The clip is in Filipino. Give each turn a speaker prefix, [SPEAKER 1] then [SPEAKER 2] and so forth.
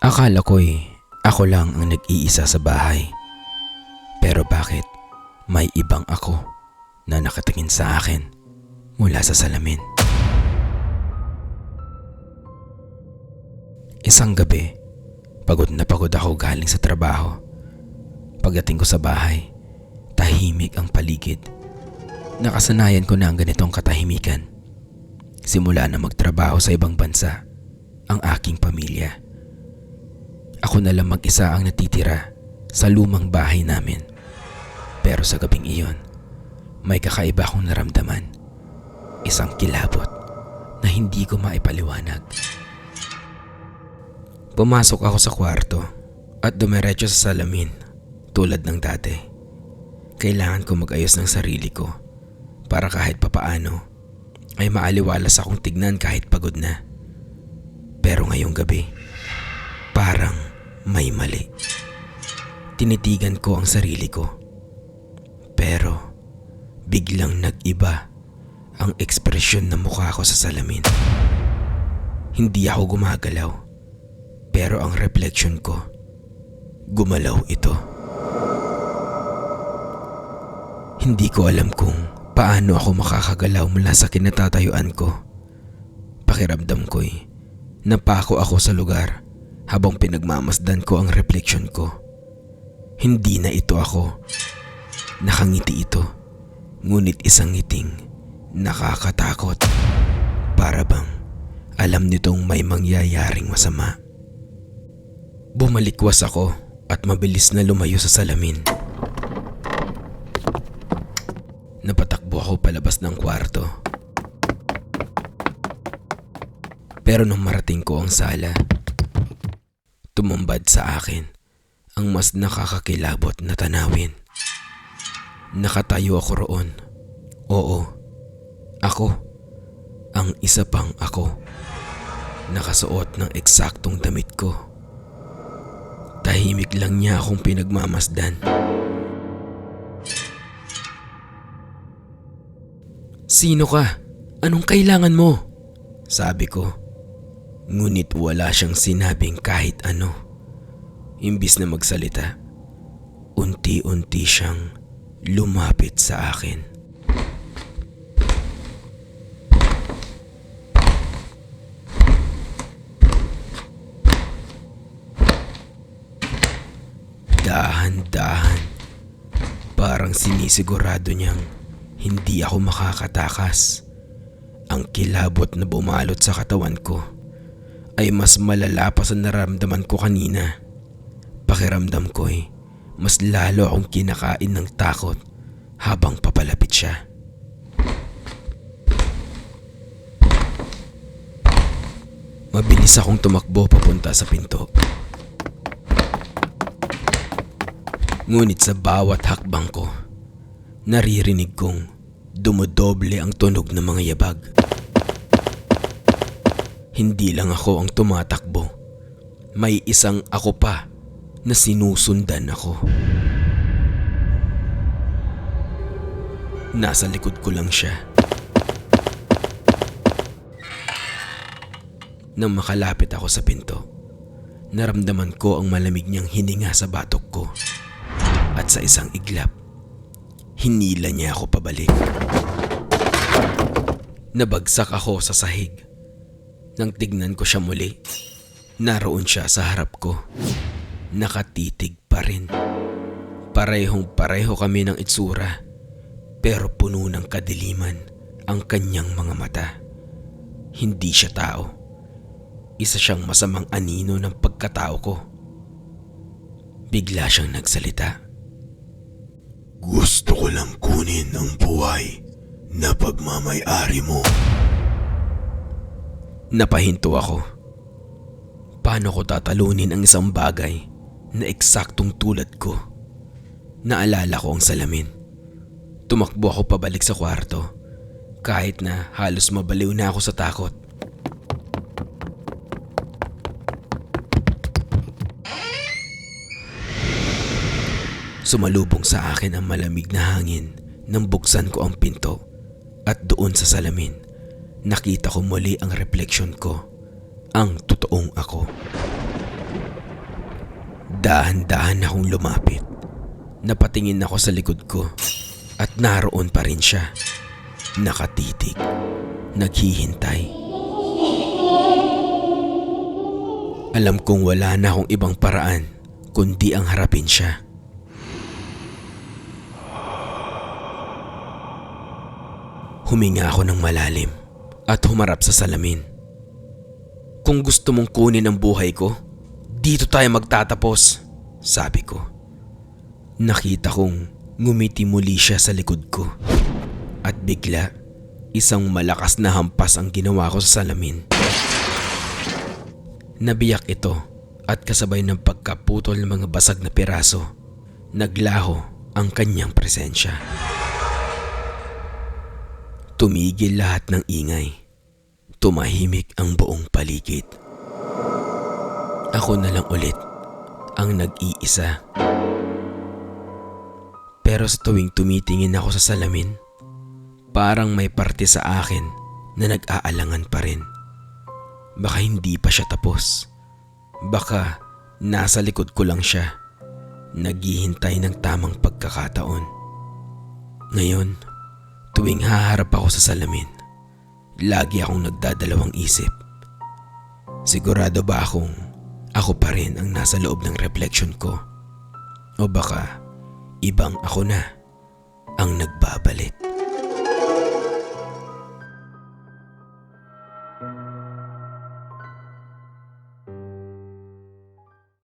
[SPEAKER 1] Akala ko'y ako lang ang nag-iisa sa bahay. Pero bakit may ibang ako na nakatingin sa akin mula sa salamin? Isang gabi, pagod na pagod ako galing sa trabaho. Pagdating ko sa bahay, tahimik ang paligid. Nakasanayan ko na ang ganitong katahimikan. Simula na magtrabaho sa ibang bansa ang aking pamilya. Ako na lang mag-isa ang natitira sa lumang bahay namin. Pero sa gabing iyon, may kakaiba akong naramdaman. Isang kilabot na hindi ko maipaliwanag. Pumasok ako sa kwarto at dumiretso sa salamin tulad ng dati. Kailangan ko mag-ayos ng sarili ko para kahit papaano ay maaliwalas akong tignan kahit pagod na. Pero ngayong gabi, parang may mali. Tinitigan ko ang sarili ko. Pero biglang nag-iba ang ekspresyon ng mukha ko sa salamin. Hindi ako gumagalaw. Pero ang reflection ko, gumalaw ito. Hindi ko alam kung paano ako makakagalaw mula sa kinatatayuan ko. Pakiramdam ko'y napako ako sa lugar habang pinagmamasdan ko ang reflection ko. Hindi na ito ako. Nakangiti ito. Ngunit isang ngiting nakakatakot. Para bang alam nitong may mangyayaring masama. Bumalikwas ako at mabilis na lumayo sa salamin. Napatakbo ako palabas ng kwarto. Pero nung marating ko ang sala, tumambad sa akin ang mas nakakakilabot na tanawin. Nakatayo ako roon. Oo, ako. Ang isa pang ako. Nakasuot ng eksaktong damit ko. Tahimik lang niya akong pinagmamasdan. Sino ka? Anong kailangan mo? Sabi ko. Ngunit wala siyang sinabing kahit ano. Imbis na magsalita, unti-unti siyang lumapit sa akin. Dahan-dahan, parang sinisigurado niyang hindi ako makakatakas. Ang kilabot na bumalot sa katawan ko ay mas malala pa sa naramdaman ko kanina. Pakiramdam ko'y mas lalo akong kinakain ng takot habang papalapit siya. Mabilis akong tumakbo papunta sa pinto. Ngunit sa bawat hakbang ko, naririnig kong dumodoble ang tunog ng mga yabag. Hindi lang ako ang tumatakbo. May isang ako pa na sinusundan ako. Nasa likod ko lang siya. Nang makalapit ako sa pinto, naramdaman ko ang malamig niyang hininga sa batok ko. At sa isang iglap, hinila niya ako pabalik. Nabagsak ako sa sahig. Nang tignan ko siya muli, naroon siya sa harap ko. Nakatitig pa rin. Parehong pareho kami ng itsura, pero puno ng kadiliman ang kanyang mga mata. Hindi siya tao. Isa siyang masamang anino ng pagkatao ko. Bigla siyang nagsalita.
[SPEAKER 2] Gusto ko lang kunin ang buhay na pagmamayari mo.
[SPEAKER 1] Napahinto ako. Paano ko tatalunin ang isang bagay na eksaktong tulad ko? Naalala ko ang salamin. Tumakbo ako pabalik sa kwarto kahit na halos mabaliw na ako sa takot. Sumalubong sa akin ang malamig na hangin nang buksan ko ang pinto at doon sa salamin nakita ko muli ang refleksyon ko, ang totoong ako. Dahan-dahan akong lumapit. Napatingin ako sa likod ko at naroon pa rin siya. Nakatitig. Naghihintay. Alam kong wala na akong ibang paraan kundi ang harapin siya. Huminga ako ng malalim at humarap sa salamin. Kung gusto mong kunin ang buhay ko, dito tayo magtatapos, sabi ko. Nakita kong ngumiti muli siya sa likod ko. At bigla, isang malakas na hampas ang ginawa ko sa salamin. Nabiyak ito at kasabay ng pagkaputol ng mga basag na piraso, naglaho ang kanyang presensya. Tumigil lahat ng ingay. Tumahimik ang buong paligid. Ako na lang ulit ang nag-iisa. Pero sa tuwing tumitingin ako sa salamin, parang may parte sa akin na nag-aalangan pa rin. Baka hindi pa siya tapos. Baka nasa likod ko lang siya. Naghihintay ng tamang pagkakataon. Ngayon, tuwing haharap ako sa salamin, lagi akong nagdadalawang isip. Sigurado ba akong ako pa rin ang nasa loob ng reflection ko? O baka ibang ako na ang nagbabalik?